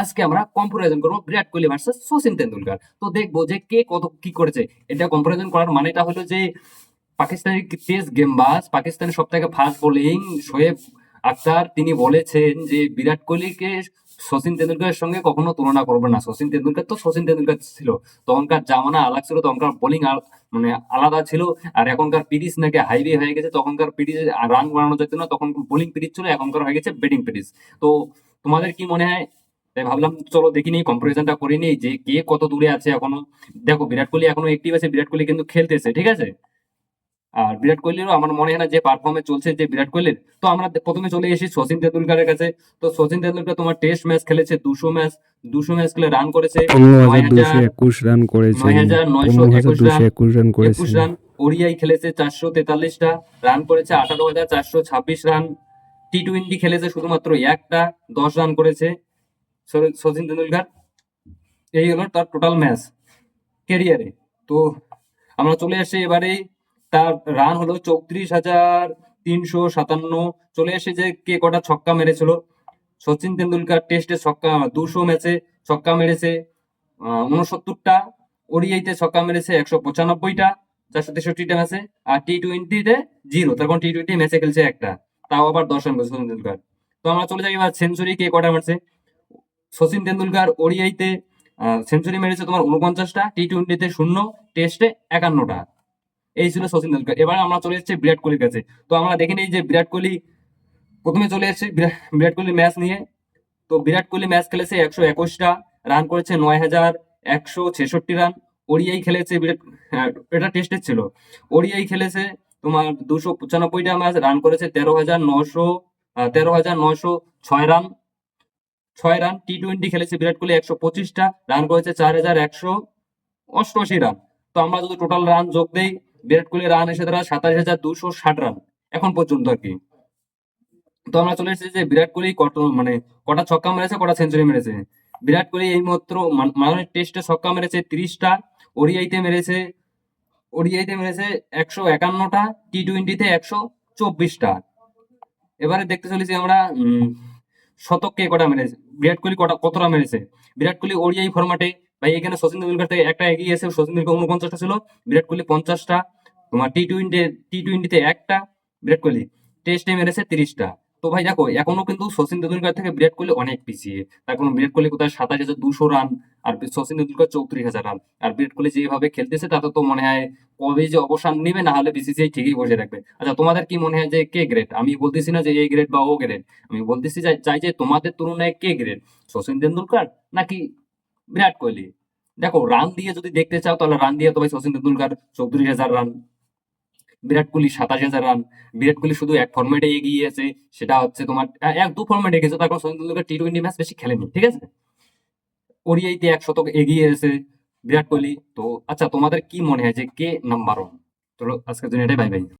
আজকে আমরা কম্পারিজন করব বিরাট কোহলি ভার্সেস সচিন তেন্ডুলকার। তো দেখব যে কে কত কি করেছে। এটা কম্পারিজন করার মানেটা হলো যে পাকিস্তানের তেজ গেমবাজ, পাকিস্তানের সব থেকে ফাস্ট বোলিং শোয়েব আক্তার তিনি বলেছেন যে বিরাট কোহলিকে সচিন তেন্ডুলকারের সঙ্গে কখনো তুলনা করবে না। সচিন তেন্ডুলকার তো সচিন তেন্ডুলকার ছিল। তখনকার জামানা আলাদা ছিল তখনকার বোলিং মানে আলাদা ছিল। আর এখনকার পিরিস নাকি হাইওয়ে হয়ে গেছে তখনকার পিরিস রান বানানো যেত না, তখন বোলিং পিরিচ ছিল, এখনকার হয়ে গেছে ব্যাটিং পিরিচ। তো তোমাদের কি মনে হয় তাই ভাবলাম চলো দেখি নিই কম্পারিজনটা করে নিই যে কে কত দূরে আছে এখনও। দেখো বিরাট কোহলি এখনও একটিভ আছে বিরাট কোহলি কিন্তু খেলতেছে ঠিক আছে? আর বিরাট কোহলিরও আমার মনে হয় না যে পারফর্মে চলছে যে বিরাট কোহলির। তো আমরা প্রথমে চলে এসেছি সচিন তেন্ডুলকারের কাছে। তো সচিন তেন্ডুলকার তোমার টেস্ট ম্যাচ খেলেছে দুশো ম্যাচ দুশো ম্যাচ খেলে রান করেছে। একুশ রান নয় হাজার নয়শো একুশ রান করেছে। একুশ রান ওডিআই খেলেছে চারশো তেতাল্লিশটা রান করেছে আঠারো হাজার চারশো ছাব্বিশ রান টি টোয়েন্টি খেলেছে শুধুমাত্র একটা দশ রান করেছে। সচিন তেন্ডুলকার, এই হলো তার টোটাল ম্যাচ কেরিয়ারে তো আমরা চলে আসছি এবারে, তার রান হলো চৌত্রিশ হাজার তিনশো সাতান্ন। চলে এসে যে কে কটা ছক্কা মেরেছিল। সচিন তেন্ডুলকার টেস্টে ছক্কা, দুশো ম্যাচে ছক্কা মেরেছে উনসত্তরটা ওডিআইতে ছক্কা মেরেছে একশো পঁচানব্বইটা, চারশো তেষট্টিটা ম্যাচে আর টি টোয়েন্টিতে জিরো তার কারণ টি টোয়েন্টি ম্যাচে খেলছে একটা। তাও আবার দশ রান করেছে সচিন তেন্ডুলকার। তো আমরা চলে যাই এবার সেঞ্চুরি কে কটা মারছে। সচিন তেন্ডুলকার ওডিআইতে সেঞ্চুরি মেরেছে তোমার উনপঞ্চাশটা টি টোয়েন্টিতে শূন্য টেস্টে একান্নটা। এই ছিল সচিন তেন্ডুলকার। এবার আমরা চলে এসেছি বিরাট কোহলির কাছে। তো আমরা দেখে নিই যে বিরাট কোহলি প্রথমে চলে এসেছি বিরা- বিরাট কোহলি ম্যাচ নিয়ে। তো বিরাট কোহলি ম্যাচ খেলেছে একশো একুশটা রান করেছে নয় হাজার একশো ছেষট্টি রান। ওডিআই খেলেছে বিরাট হ্যাঁ, এটা টেস্টের ছিল। ওডিআই খেলেছে তোমার দুশো পঁচানব্বইটা ম্যাচ রান করেছে তেরো হাজার নশো তেরো হাজার নশো ছয় রান। ছয় রান টি টোয়েন্টি খেলেছে বিরাট কোহলি একশো পঁচিশটা, রান করেছে চার হাজার একশো অষ্টআশি রান। তো আমরা যদি টোটাল রান যোগ দেই, বিরাট কোহলি রান এসে দাঁড়া সাতাশ হাজার দুশো ষাট রান, এখন পর্যন্ত আর কি। তো আমরা চলে এসেছি যে বিরাট কোহলি কত মানে কটা ছক্কা মেরেছে, কটা সেঞ্চুরি মেরেছে। বিরাট কোহলি এই মাত্র মানে টেস্টে ছক্কা মেরেছে তিরিশটা, ওডিআইতে মেরেছে ওডিআইতে মেরেছে একশো একান্নটা টি টোয়েন্টিতে একশো চব্বিশটা। এবারে দেখতে চলেছি আমরা শতক কে কটা মেরেছে? বিরাট কোহলি কটা কতটা মেরেছে? বিরাট কোহলি ওডিআই ফরম্যাটে ভাই, এখানে শচীন তেন্ডুলকার থেকে একটা এগিয়ে এসে সচিন তেন্ডুলকার উনপঞ্চাশটা ছিল, বিরাট কোহলি পঞ্চাশটা, তোমার টি টোয়েন্টি টি টোয়েন্টিতে একটা, বিরাট কোহলি টেস্টে মেরেছে তিরিশটা। তো ভাই দেখো, এখনও কিন্তু সচিন তেন্ডুলকার থেকে বিরাট কোহলি অনেক পিছিয়ে। কারণ বিরাট কোহলি কোথায়? সাতাশ হাজার দুশো রান আর সচিন তেন্ডুলকার চৌত্রিশ হাজার রান। আর বিরাট কোহলি যেভাবে খেলতেছে, তাতে তো মনে হয় কবে যে অবসান নিবে, না হলে বিসিসিআই ঠিকই বসে রাখবে আচ্ছা তোমাদের কি মনে হয় যে কে গ্রেড আমি বলতেছি না যে এ গ্রেড বা ও গ্রেড আমি বলতেছি চাই- যে তোমাদের তুলনায় কে গ্রেড সচিন তেন্ডুলকার নাকি বিরাট কোহলি? দেখো, রান দিয়ে যদি দেখতে চাও, তাহলে রান দিয়ে তো ভাই সচিন তেন্ডুলকার চৌত্রিশ হাজার রান বিরাট কোহলি সাতাশ হাজার রান বিরাট কোহলি শুধু এক ফর্মেটে এগিয়ে আছে, সেটা হচ্ছে তোমার এক দু ফর্মেটে এগিয়েছে, তারপর Sachin Tendulkar T twenty match বেশি খেলেনি, ঠিক আছে? ওরিয়াইতে এক শতক এগিয়ে আছে বিরাট কোহলি, তো আচ্ছা তোমাদের কি মনে হয় যে কে নাম্বার ওয়ান তো আজকের জন্য এটাই বাই বাই